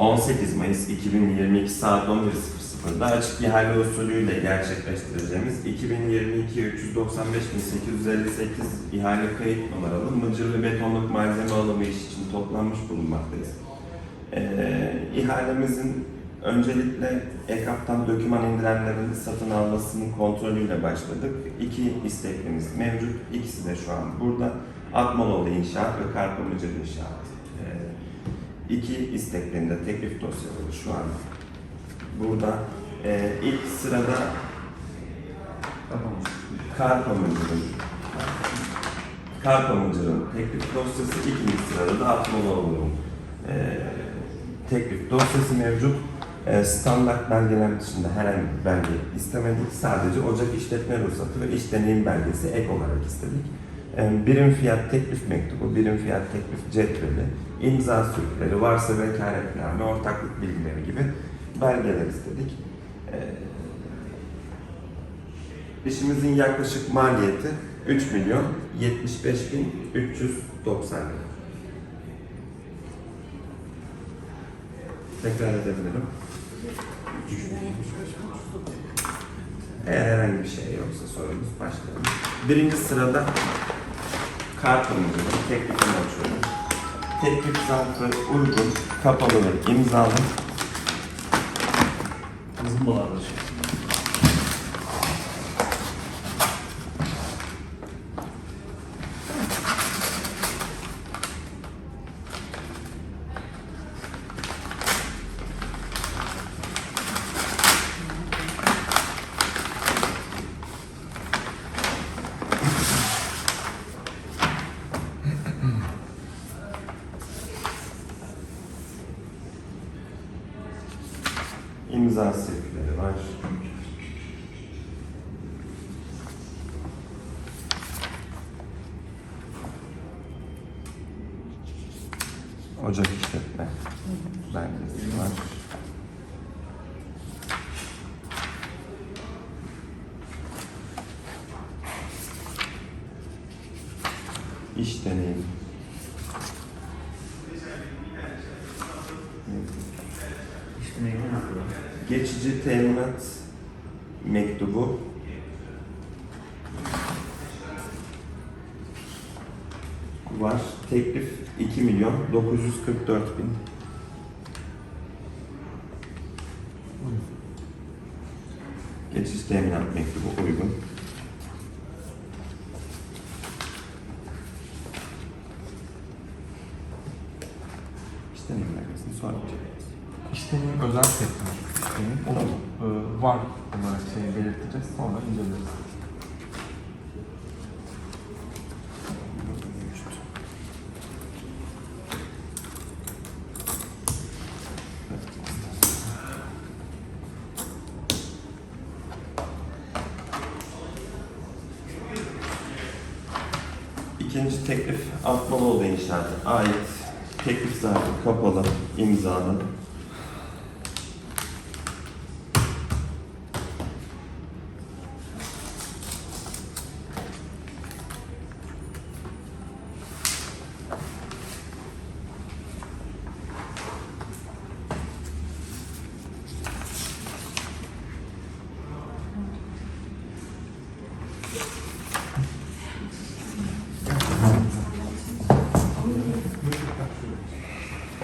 18 Mayıs 2022 saat 11.00'da açık ihale usulüyle gerçekleştireceğimiz 2022 395.858 ihale kayıt numaralı mıcır ve betonluk malzeme alımı iş için toplanmış bulunmaktayız. Ee, ihalemizin öncelikle EKAP'tan doküman indirenlerin satın almasının kontrolüyle başladık. İki isteklimiz mevcut. İkisi de şu an burada. Atmanoğlu İnşaat ve Karpamıcı İnşaat. İki isteklerinde teklif dosyaları şu an burada. Ee, ilk sırada Karpamıcı'nın Karpamıcı'nın teklif dosyası, ikinci sırada da Atmanoğlu'nun ee, teklif dosyası mevcut. Ee, standart belgeler dışında herhangi bir belge istemedik. Sadece ocak işletme ruhsatı ve iş deneyim belgesi ek olarak istedik. Ee, birim fiyat teklif mektubu, birim fiyat teklif cetveli, imza sürükleri, varsa vekaletname, ortaklık bilgileri gibi belgeler istedik. Ee, işimizin yaklaşık maliyeti 3 milyon 75 bin 390 lira. Tekrar edebilirim. Eğer herhangi bir şey yoksa sorunuz başlayalım. Birinci sırada kartımızın teklifini açıyorum. Teklif zarfı uygun, kapalı ve imzalı. Zımbalarla şey. İmza sirkleri var. Ocak işletme belgesi var. İş deneyim. Geçici teminat mektubu var. Teklif 2 milyon 944 bin. Geçici teminat mektubu uygun. İşte ne belgesini sonra. İşlemin özel sektör işlemin o e, var olarak şey belirteceğiz sonra inceleriz. İkinci teklif Atmalıoğlu İnşaat'a ait. Teklif zarfı kapalı, imzalı.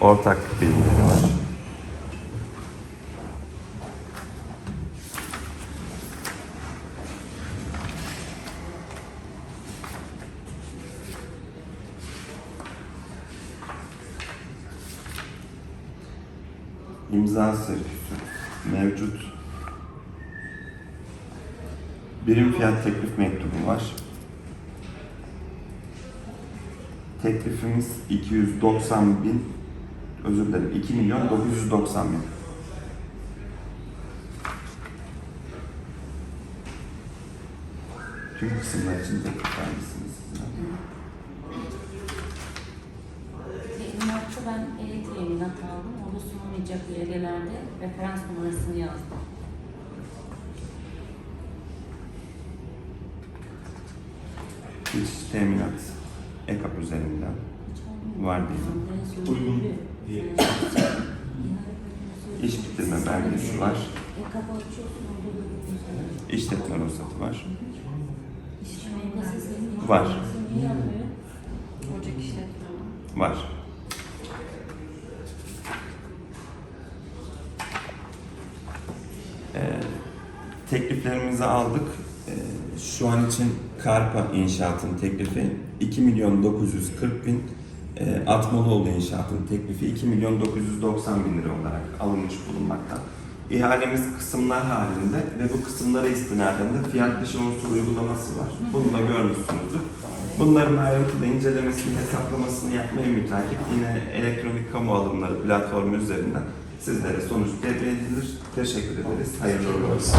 Ortak bilgileri var. İmza sergisi mevcut. Birim fiyat teklif mektubu var. Teklifimiz 290 bin, özür dilerim 2 milyon 990 bin. Tüm kısımlar için teklif vermişsiniz sizler. Teminatta ben e-teminat aldım. Onu sunulmayacak belgelerde referans numarasını yazdım. Hiç teminat EKAP üzerinden var değil mi? Uygun diye. Evet. İş bitirme belgesi var. İşletme ruhsatı var. Var. Var. Ee, tekliflerimizi aldık. Ee, şu an için Karpa İnşaat'ın teklifi 2 milyon 940 bin, e, Atmalıoğlu İnşaat'ın teklifi 2 milyon 990 bin lira olarak alınmış bulunmakta. İhalemiz kısımlar halinde ve bu kısımlara istinaden de fiyat dışı unsur uygulaması var. Bunu da görmüşsünüzdür. Bunların ayrıntılı incelemesini, hesaplamasını yapmaya mütakip yine elektronik kamu alımları platformu üzerinden sizlere sonuç devre. Teşekkür ederiz. Hayırlı olsun.